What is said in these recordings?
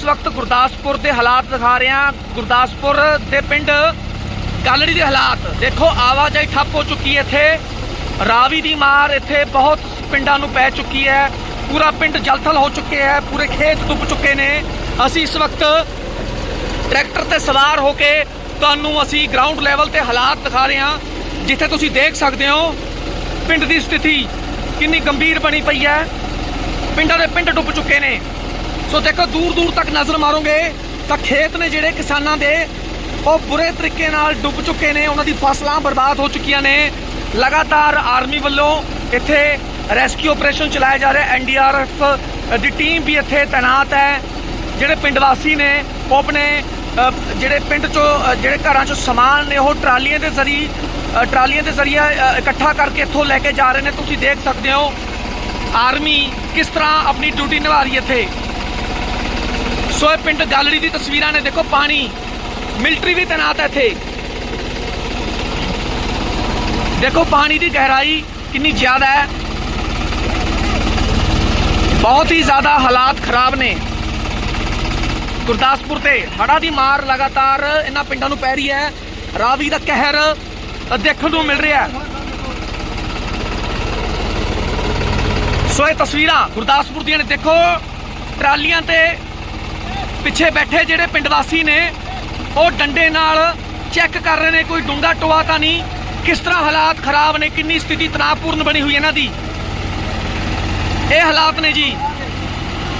ਇਸ ਵਕਤ ਗੁਰਦਾਸਪੁਰ ਦੇ ਹਾਲਾਤ ਦਿਖਾ ਰਹੇ ਹਾਂ। ਗੁਰਦਾਸਪੁਰ ਦੇ ਪਿੰਡ ਗਾਲੜੀ ਦੇ ਹਾਲਾਤ। ਦੇਖੋ, ਆਵਾਜਾਈ ਠੱਪ ਹੋ ਚੁੱਕੀ ਹੈ ਇੱਥੇ। ਰਾਵੀ ਦੀ ਮਾਰ ਇੱਥੇ ਬਹੁਤ ਪਿੰਡਾਂ ਨੂੰ ਪੈ ਚੁੱਕੀ ਹੈ। ਪੂਰਾ ਪਿੰਡ ਜਲਥਲ ਹੋ ਚੁੱਕੇ ਹੈ, ਪੂਰੇ ਖੇਤ ਡੁੱਬ ਚੁੱਕੇ ਨੇ। ਅਸੀਂ ਇਸ ਵਕਤ ਟਰੈਕਟਰ ਤੇ ਸਵਾਰ ਹੋ ਕੇ ਤੁਹਾਨੂੰ ਅਸੀਂ ਗਰਾਊਂਡ ਲੈਵਲ ਤੇ ਹਾਲਾਤ ਦਿਖਾ ਰਹੇ ਹਾਂ। ਜਿੱਥੇ ਤੁਸੀਂ ਦੇਖ ਸਕਦੇ ਹੋ, ਪਿੰਡ ਦੀ ਸਥਿਤੀ ਕਿੰਨੀ ਗੰਭੀਰ ਬਣੀ ਪਈ ਹੈ। ਪਿੰਡਾਂ ਦੇ ਪਿੰਡ ਡੁੱਬ ਚੁੱਕੇ ਨੇ। ਸੋ ਦੇਖੋ, ਦੂਰ ਦੂਰ ਤੱਕ ਨਜ਼ਰ ਮਾਰੋਗੇ ਤਾਂ ਖੇਤ ਨੇ ਜਿਹੜੇ ਕਿਸਾਨਾਂ ਦੇ ਉਹ ਬੁਰੇ ਤਰੀਕੇ ਨਾਲ ਡੁੱਬ ਚੁੱਕੇ ਨੇ, ਉਹਨਾਂ ਦੀ ਫਸਲਾਂ ਬਰਬਾਦ ਹੋ ਚੁੱਕੀਆਂ ਨੇ। ਲਗਾਤਾਰ ਆਰਮੀ ਵੱਲੋਂ ਇੱਥੇ ਰੈਸਕਿਊ ਆਪਰੇਸ਼ਨ ਚਲਾਇਆ ਜਾ ਰਿਹਾ ਐਨਡੀਆਰਐਫ ਦੀ ਟੀਮ ਵੀ ਇੱਥੇ ਤਾਇਨਾਤ ਹੈ। ਜਿਹੜੇ ਪਿੰਡ ਵਾਸੀ ਨੇ ਉਹ ਆਪਣੇ ਜਿਹੜੇ ਪਿੰਡ ਚੋਂ ਜਿਹੜੇ ਘਰਾਂ ਚੋਂ ਸਮਾਨ ਨੇ, ਉਹ ਟਰਾਲੀਆਂ ਦੇ ਜ਼ਰੀ ਟਰਾਲੀਆਂ ਦੇ ਜ਼ਰੀਏ ਇਕੱਠਾ ਕਰਕੇ ਇੱਥੋਂ ਲੈ ਕੇ ਜਾ ਰਹੇ ਨੇ। ਤੁਸੀਂ ਦੇਖ ਸਕਦੇ ਹੋ, ਆਰਮੀ ਕਿਸ ਤਰ੍ਹਾਂ ਆਪਣੀ ਡਿਊਟੀ ਨਿਭਾ ਰਹੀ ਹੈ ਇੱਥੇ। ਸੋ ਇਹ ਪਿੰਡ ਗਾਲੜੀ ਦੀ ਤਸਵੀਰਾਂ ਨੇ, ਦੇਖੋ ਪਾਣੀ। ਮਿਲਟਰੀ ਵੀ ਤੈਨਾਤ ਹੈ ਇੱਥੇ। ਦੇਖੋ ਪਾਣੀ ਦੀ ਗਹਿਰਾਈ ਕਿੰਨੀ ਜ਼ਿਆਦਾ ਹੈ। ਬਹੁਤ ਹੀ ਜ਼ਿਆਦਾ ਹਾਲਾਤ ਖਰਾਬ ਨੇ। ਗੁਰਦਾਸਪੁਰ ਤੇ ਹੜਾ ਦੀ ਮਾਰ ਲਗਾਤਾਰ ਇਹਨਾਂ ਪਿੰਡਾਂ ਨੂੰ ਪੈ ਰਹੀ ਹੈ। ਰਾਵੀ ਦਾ ਕਹਿਰ ਦੇਖਣ ਨੂੰ ਮਿਲ ਰਿਹਾ ਹੈ। ਸੋ ਇਹ ਤਸਵੀਰਾਂ ਗੁਰਦਾਸਪੁਰ ਦੀਆਂ ਨੇ। ਦੇਖੋ ਟਰਾਲੀਆਂ ਤੇ ਪਿੱਛੇ ਬੈਠੇ ਜਿਹੜੇ ਪਿੰਡ ਵਾਸੀ ਨੇ, ਉਹ ਡੰਡੇ ਨਾਲ ਚੈੱਕ ਕਰ ਰਹੇ ਨੇ, ਕੋਈ ਡੂੰਗਾ ਟੋਆ ਤਾਂ ਨਹੀਂ। ਕਿਸ ਤਰ੍ਹਾਂ ਹਾਲਾਤ ਖਰਾਬ ਨੇ, ਕਿੰਨੀ ਸਥਿਤੀ ਤਣਾਅਪੂਰਨ ਬਣੀ ਹੋਈ ਇਹਨਾਂ ਦੀ? ਇਹ ਹਾਲਾਤ ਨੇ ਜੀ।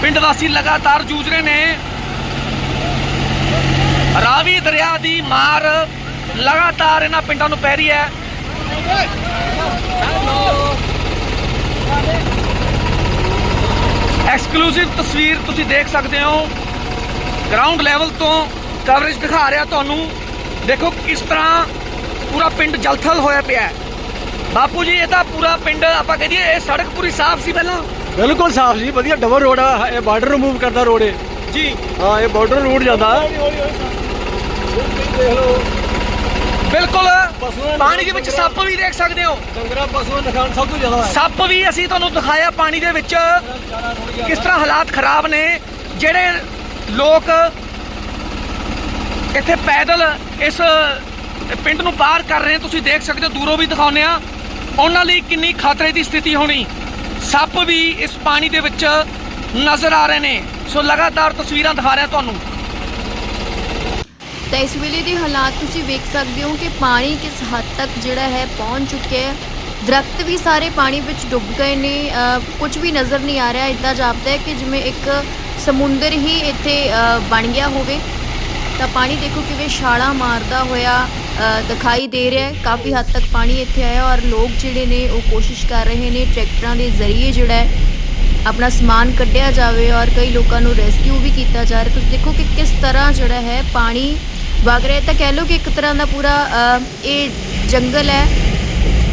ਪਿੰਡ ਵਾਸੀ ਲਗਾਤਾਰ ਜੂਝ ਰਹੇ ਨੇ। ਰਾਵੀ ਦਰਿਆ ਦੀ ਮਾਰ ਲਗਾਤਾਰ ਇਹਨਾਂ ਪਿੰਡਾਂ ਨੂੰ ਪੈ ਰਹੀ ਹੈ। ਐਕਸਕਲੂਸਿਵ ਤਸਵੀਰ ਤੁਸੀਂ ਦੇਖ ਸਕਦੇ ਹੋ। ਗਰਾਊਂਡ ਲੈਵਲ ਤੋਂ ਕਵਰੇਜ ਦਿਖਾ ਰਿਹਾ ਤੁਹਾਨੂੰ। ਦੇਖੋ ਕਿਸ ਤਰ੍ਹਾਂ ਪੂਰਾ ਪਿੰਡ ਜਲਥਲ ਹੋਇਆ ਪਿਆ ਹੈ। ਬਾਪੂ ਜੀ ਇਹ ਤਾਂ ਪੂਰਾ ਪਿੰਡ ਆਪਾਂ ਕਹ ਦਈਏ ਇਹ ਸੜਕ ਪੂਰੀ ਸਾਫ਼ ਸੀ ਪਹਿਲਾਂ। ਬਿਲਕੁਲ ਸਾਫ਼ ਜੀ ਵਧੀਆ ਡਬਲ ਰੋਡ ਆ ਇਹ ਬਾਰਡਰ ਰਿਮੂਵ ਕਰਦਾ ਰੋਡ ਹੈ ਜੀ। ਹਾਂ ਇਹ ਬਾਰਡਰ ਰੋਡ ਜਾਂਦਾ। ਬਿਲਕੁਲ। ਨੂੰ- ਪਾਣੀ ਦੇ ਵਿੱਚ ਸੱਪ ਵੀ ਦੇਖ ਸਕਦੇ ਹੋ। ਡੰਗਰਾ ਪਸ਼ੂਆਂ ਦਾ ਨੁਕਸਾਨ ਸਭ ਤੋਂ ਜ਼ਿਆਦਾ ਹੈ। ਸੱਪ ਵੀ ਅਸੀਂ ਤੁਹਾਨੂੰ ਦਿਖਾਇਆ ਪਾਣੀ ਦੇ ਵਿੱਚ। ਕਿਸ ਤਰ੍ਹਾਂ ਹਾਲਾਤ ਖਰਾਬ ਨੇ ਜਿਹੜੇ ਲੋਕ ਇੱਥੇ ਪੈਦਲ ਇਸ ਪਿੰਡ ਨੂੰ ਪਾਰ ਕਰ ਰਹੇ ਤੁਸੀਂ ਦੇਖ ਸਕਦੇ ਹੋ, ਦੂਰੋਂ ਵੀ ਦਿਖਾਉਂਦੇ ਆ ਉਹਨਾਂ ਲਈ ਕਿੰਨੀ ਖਤਰੇ ਦੀ ਸਥਿਤੀ ਹੋਣੀ। ਸੱਪ ਵੀ ਇਸ ਪਾਣੀ ਦੇ ਵਿੱਚ ਨਜ਼ਰ ਆ ਰਹੇ ਨੇ। ਸੋ ਲਗਾਤਾਰ ਤਸਵੀਰਾਂ ਦਿਖਾ ਰਿਹਾ ਤੁਹਾਨੂੰ। ਤਾਂ ਇਸ ਵੇਲੇ ਦੇ ਹਾਲਾਤ ਤੁਸੀਂ ਵੇਖ ਸਕਦੇ ਹੋ ਕਿ ਪਾਣੀ ਕਿਸ ਹੱਦ ਤੱਕ ਜਿਹੜਾ ਹੈ ਪਹੁੰਚ ਚੁੱਕਿਆ ਹੈ। ਦਰਖਤ ਵੀ ਸਾਰੇ ਪਾਣੀ ਵਿੱਚ ਡੁੱਬ ਗਏ ਨੇ। ਕੁਝ ਵੀ ਨਜ਼ਰ ਨਹੀਂ ਆ ਰਿਹਾ। ਇਦਾਂ ਜਾਪਦਾ ਹੈ ਕਿ ਜਿਵੇਂ ਇੱਕ ਸਮੁੰਦਰ ਹੀ ਇੱਥੇ ਬਣ ਗਿਆ ਹੋਵੇ। ਤਾਂ ਪਾਣੀ ਦੇਖੋ ਕਿਵੇਂ ਛਾਲਾਂ ਮਾਰਦਾ ਹੋਇਆ ਦਿਖਾਈ ਦੇ ਰਿਹਾ ਹੈ। ਕਾਫੀ ਹੱਦ ਤੱਕ ਪਾਣੀ ਇੱਥੇ ਆਇਆ ਔਰ ਲੋਕ ਜਿਹੜੇ ਨੇ ਉਹ ਕੋਸ਼ਿਸ਼ ਕਰ ਰਹੇ ਨੇ ਟਰੈਕਟਰਾਂ ਦੇ ਜ਼ਰੀਏ ਜਿਹੜਾ ਹੈ, ਆਪਣਾ ਸਮਾਨ ਕੱਢਿਆ ਜਾਵੇ ਔਰ ਕਈ ਲੋਕਾਂ ਨੂੰ ਰੈਸਕਿਊ ਵੀ ਕੀਤਾ ਜਾ ਰਿਹਾ। ਤੁਸੀਂ ਦੇਖੋ ਕਿ ਕਿਸ ਤਰ੍ਹਾਂ ਜਿਹੜਾ ਹੈ ਪਾਣੀ ਵਗ ਰਿਹਾ ਤਾਂ ਕਹਿ ਲਓ ਕਿ ਇੱਕ ਤਰ੍ਹਾਂ ਦਾ ਪੂਰਾ ਇਹ ਜੰਗਲ ਹੈ,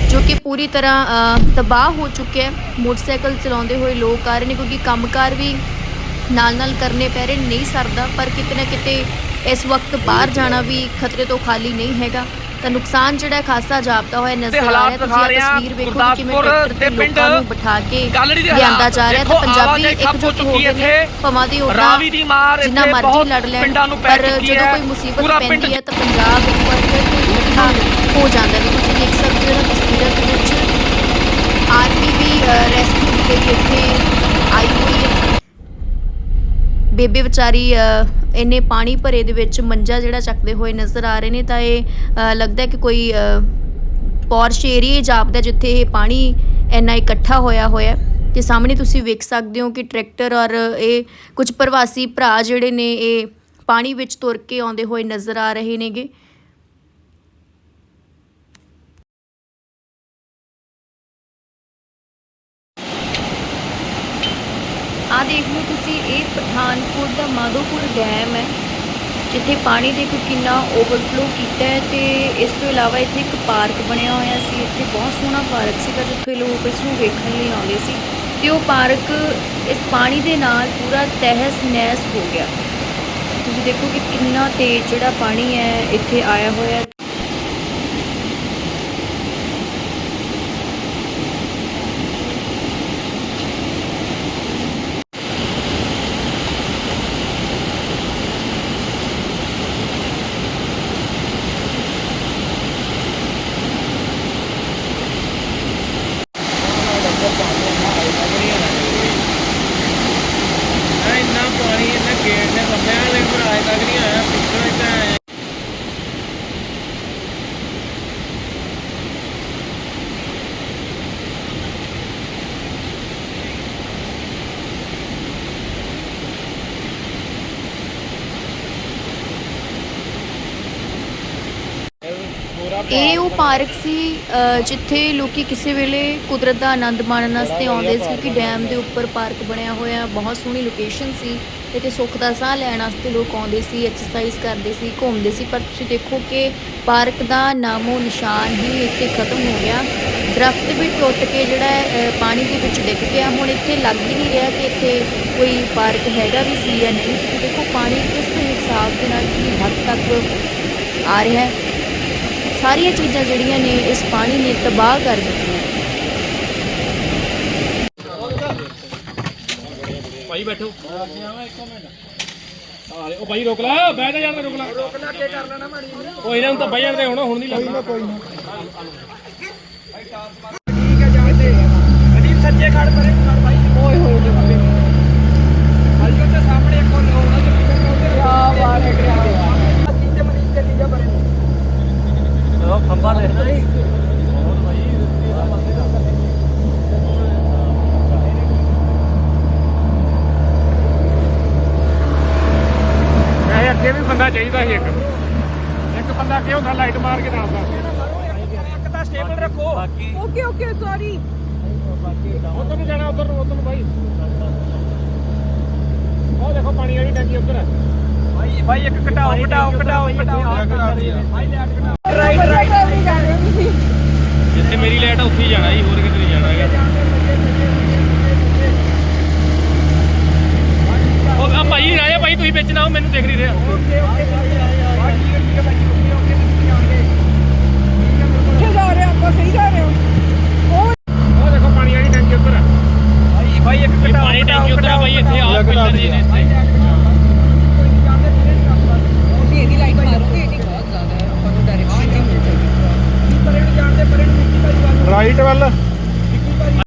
ਜੋ ਕਿ ਪੂਰੀ ਤਰ੍ਹਾਂ ਤਬਾਹ ਹੋ ਚੁੱਕਿਆ ਹੈ। ਮੋਟਰਸਾਈਕਲ ਚਲਾਉਂਦੇ ਹੋਏ ਲੋਕ ਆ ਰਹੇ ਨੇ ਕਿਉਂਕਿ ਕੰਮਕਾਰ ਵੀ ਨਾਲ ਨਾਲ ਕਰਨੇ ਪੈ ਰਹੇ ਨਹੀਂ ਸਰਦਾ ਪਰ ਕਿਤੇ ਨਾ ਕਿਤੇ ਇਸ ਵਕਤ ਬਾਹਰ ਜਾਣਾ ਵੀ ਖਤਰੇ ਤੋਂ ਖਾਲੀ ਨਹੀਂ ਹੈਗਾ ਤਾਂ ਨੁਕਸਾਨ ਜਿਹੜਾ ਖਾਸਾ ਜਾਪਦਾ ਹੋਇਆ ਨਜ਼ਰ ਆ ਰਿਹਾ ਤੁਸੀਂ ਹਾਂ ਤਸਵੀਰ ਵੇਖੋ ਕਿ ਕਿਵੇਂ ਟਰੈਕਟਰ ਤੇ ਪਿੰਡ ਲੋਕਾਂ ਨੂੰ ਬਿਠਾ ਕੇ ਲਿਆਂਦਾ ਜਾ ਰਿਹਾ ਤਾਂ ਪੰਜਾਬੀ ਇਕਜੁੱਟ ਹੋ ਗਏ ਨੇ ਇੱਥੇ। ਭਵਾਂ ਦੀ ਉਹਨਾਂ ਰਾਵੀ ਦੀ ਮਾਰ ਜਿੰਨਾ ਇੱਥੇ ਮਰਜ਼ੀ ਬਹੁਤ ਲੜ ਲੈਣ ਪਿੰਡਾਂ ਨੂੰ ਪੈ ਪਰ ਜਦੋਂ। ਕੋਈ ਮੁਸੀਬਤ ਪੈਂਦੀ ਹੈ ਤਾਂ ਪੰਜਾਬ ਇੱਕ ਵਾਰ ਫਿਰ ਤੋਂ ਇਕੱਠਾ ਹੋ ਜਾਂਦਾ ਹੈ ਤੁਸੀਂ ਦੇਖ ਸਕਦੇ ਹੋ ਨਾ ਤਸਵੀਰਾਂ ਦੇ ਵਿੱਚ ਆਰਮੀ ਵੀ ਰੈਸਕਿਊ ਦੇ ਲਈ ਇੱਥੇ ਆਈ ਹੋਈ ਹੈ ਬੇਬੇ ਵਿਚਾਰੀ ਇੰਨੇ ਪਾਣੀ ਭਰੇ ਦੇ ਵਿੱਚ ਮੰਜਾ ਜਿਹੜਾ ਚੱਕਦੇ ਹੋਏ ਨਜ਼ਰ ਆ ਰਹੇ ਨੇ ਤਾਂ ਇਹ ਲੱਗਦਾ ਕਿ ਕੋਈ ਅ, ਪੌਰਸ਼ ਏਰੀਆ ਜਾਪਦਾ ਜਿੱਥੇ ਇਹ ਪਾਣੀ ਇੰਨਾ ਇਕੱਠਾ ਹੋਇਆ ਹੋਇਆ ਹੈ। ਤੇ ਸਾਹਮਣੇ ਤੁਸੀਂ ਵੇਖ ਸਕਦੇ ਹੋ ਕਿ ਟਰੈਕਟਰ ਔਰ ਇਹ ਕੁਝ ਪ੍ਰਵਾਸੀ ਭਰਾ ਜਿਹੜੇ ਨੇ ਇਹ ਪਾਣੀ ਵਿੱਚ ਤੁਰ ਕੇ ਆਉਂਦੇ ਹੋਏ ਨਜ਼ਰ ਆ ਰਹੇ ਨੇਗੇ ਆ ਦੇਖ ਲਓ ਤੁਸੀਂ ਇਹ ਪਠਾਨਕੋਟ ਦਾ ਮਾਧੋਪੁਰ ਡੈਮ ਹੈ, ਜਿੱਥੇ ਪਾਣੀ ਦੇਖੋ ਕਿੰਨਾ ਓਵਰਫਲੋ ਕੀਤਾ ਹੈ ਤੇ ਇਸ ਤੋਂ ਇਲਾਵਾ ਇੱਥੇ ਇੱਕ ਪਾਰਕ ਬਣਿਆ ਹੋਇਆ ਸੀ, ਇੱਥੇ ਬਹੁਤ ਸੋਹਣਾ ਪਾਰਕ ਸੀਗਾ, ਜਿੱਥੇ ਲੋਕ ਇਸ ਨੂੰ ਵੇਖਣ ਲਈ ਆਉਂਦੇ ਸੀ ਤੇ ਉਹ ਪਾਰਕ ਇਸ ਪਾਣੀ ਦੇ ਨਾਲ ਪੂਰਾ ਤਹਿਸ ਨਹਿਸ ਹੋ ਗਿਆ। ਤੁਸੀਂ ਦੇਖੋ ਕਿ ਕਿੰਨਾ ਤੇਜ਼ ਜਿਹੜਾ ਪਾਣੀ ਹੈ, ਇੱਥੇ ਆਇਆ ਹੋਇਆ ਇਹ ਉਹ ਪਾਰਕ ਸੀ ਜਿੱਥੇ ਲੋਕੀ ਕਿਸੇ ਵੇਲੇ ਕੁਦਰਤ ਦਾ ਆਨੰਦ ਮਾਣਨ ਵਾਸਤੇ ਆਉਂਦੇ ਸੀ ਕਿਉਂਕਿ ਡੈਮ ਦੇ ਉੱਪਰ ਪਾਰਕ ਬਣਿਆ ਹੋਇਆ, ਬਹੁਤ ਸੋਹਣੀ ਲੋਕੇਸ਼ਨ ਸੀ ਇੱਥੇ ਸੁੱਖ ਦਾ ਸਾਹ ਲੈਣ ਵਾਸਤੇ ਲੋਕ ਆਉਂਦੇ ਸੀ ਐਕਸਰਸਾਈਜ਼ ਕਰਦੇ ਸੀ, ਘੁੰਮਦੇ ਸੀ, ਪਰ ਤੁਸੀਂ ਦੇਖੋ ਕਿ ਪਾਰਕ ਦਾ ਨਾਮੋ ਨਿਸ਼ਾਨ ਹੀ ਇੱਥੇ ਖਤਮ ਹੋ ਗਿਆ। ਦਰਖਤ ਵੀ ਟੁੱਟ ਕੇ ਜਿਹੜਾ ਪਾਣੀ ਦੇ ਵਿੱਚ ਡਿੱਗ ਗਿਆ ਹੁਣ ਇੱਥੇ ਲੱਗ ਹੀ ਨਹੀਂ ਰਿਹਾ ਕਿ ਇੱਥੇ ਕੋਈ ਪਾਰਕ ਹੈਗਾ ਵੀ ਸੀ ਜਾਂ ਨਹੀਂ। ਤੁਸੀਂ ਦੇਖੋ, ਪਾਣੀ ਕਿਸ ਹਿਸਾਬ ਦੇ ਨਾਲ ਕਿੰਨੀ ਹੱਦ ਤੱਕ ਆ ਰਿਹਾ ਹੈ। ਸਾਰੀਆਂ ਚੀਜ਼ਾਂ ਜਿਹੜੀਆਂ ਨੇ ਇਸ ਪਾਣੀ ਨੇ ਤਬਾਹ ਕਰ ਦਿੱਤੀਆਂ। ਭਾਈ ਬੈਠੋ। ਆਲੇ ਉਹ ਭਾਈ ਰੋਕ ਲਾ ਬਹਿ ਜਾ ਜਾਣ ਰੋਕ ਲਾ। ਰੋਕਣਾ ਕੀ ਕਰ ਲੈਣਾ ਮਾੜੀ ਉਹ ਇਹਨਾਂ ਨੂੰ ਤਾਂ ਬਹਿ ਜਾਣ ਦੇ ਹੁਣ ਹੁਣ ਨਹੀਂ ਲੱਗਦਾ। ਠੀਕ ਹੈ ਜਾਣਦੇ ਅਦੀਪ ਸੱਜੇ ਖੜ ਪਰੇ ਖੜ ਭਾਈ। ਓਏ ਹੋਏ ਹੋਏ ਭਾਈ ਭਾਈ ਉੱਤੇ ਸਾਹਮਣੇ ਇੱਕ ਹੋਰ ਹੋਣਾ ਤੇ ਕੀ ਬਾਤ ਹੈ ਕੀ ਬਾਤ ਹੈ ਤੇ ਮਰੀਜ਼ ਚੱਲੀ ਜਾ ਪਰੇ ਉਹ ਖੰਭਾ ਦੇਖਦਾ ਇਹ ਅੱਗੇ ਵੀ ਬੰਦਾ ਚਾਹੀਦਾ ਸੀ ਇੱਕ। ਇੱਕ ਬੰਦਾ ਕਿਉਂ ਹੁੰਦਾ ਲਾਈਟ ਮਾਰ ਕੇ ਦੱਸਦਾ ਇੱਕ ਤਾਂ ਸਟੇਬਲ ਰੱਖੋ। ਓਕੇ ਓਕੇ ਸੌਰੀ ਉਧਰ ਨੂੰ ਜਾਣਾ ਉਧਰ ਨੂੰ ਉਧਰ ਨੂੰ ਭਾਈ ਉਹ ਦੇਖੋ ਪਾਣੀ ਵਾਲੀ ਟੈਂਕੀ ਉਧਰ। ਭਾਈ ਭਾਈ ਇੱਕ ਘਟਾਓ ਘਟਾਓ ਘਟਾਓ ਘਟਾਓ। ਭਾਈ ਲੈਟ ਘਟਾਓ। ਰਾਈਟ ਰਾਈਟ ਜਿੱਥੇ ਮੇਰੀ ਲਾਈਟ ਆ ਉੱਥੇ ਹੀ ਜਾਣਾ ਜੀ ਹੋਰ ਕਿਤੇ ਨਹੀਂ ਜਾਣਾ ਹੈਗਾ ਉਹ ਆ ਭਾਈ ਆਇਆ ਭਾਈ ਤੁਸੀਂ ਵਿੱਚ ਨਾ ਆਓ ਮੈਨੂੰ ਦਿਖ ਨਹੀਂ ਰਿਹਾ ਓਕੇ ਓਕੇ ਭਾਈ ਠੀਕ ਹੈ ਠੀਕ ਹੈ ਭਾਈ ਓਕੇ ਓਕੇ ਤੁਸੀਂ ਆਉਂਗੇ ਕਿੱਥੇ ਜਾ ਰਹੇ ਹੋ ਆਪਾਂ ਸਹੀ ਜਾ ਰਹੇ ਹੋ ਉਹ ਦੇਖੋ ਪਾਣੀ ਵਾਲੀ ਟੈਂਕੀ ਉਧਰ ਹੈ ਭਾਈ ਇੱਕ ਇਹ ਘਟਾਓ ਪਾਣੀ ਟੈਂਕੀ ਉਧਰ ਹੈ ਭਾਈ ਇੱਥੇ ਆ ਪਿੱਲਰ ਜੀ ਨੇ ਇੱਥੇ। ਕੋਈ ਨਹੀਂ ਜਾਂਦੇ ਪੂਰੇ ਕੰਮ ਤੁਸੀਂ ਇਹਦੀ ਲਾਈਟ ਮਾਰੋਗੇ ਇਹਦੀ ਬਹੁਤ ਜ਼ਿਆਦਾ ਹੈ। ਆਪਾਂ ਨੂੰ ਡਾਇਰੈਕਸ਼ਨ ਨਹੀਂ ਮਿਲ ਸਕਦੀ ਪਰੇ ਨੂੰ ਜਾਣਦੇ ਪਰੇ ਨੂੰ ਮਿੱਟੀ ਭਾਈ ਵੱਲ ਰਾਈਟ ਵੱਲ।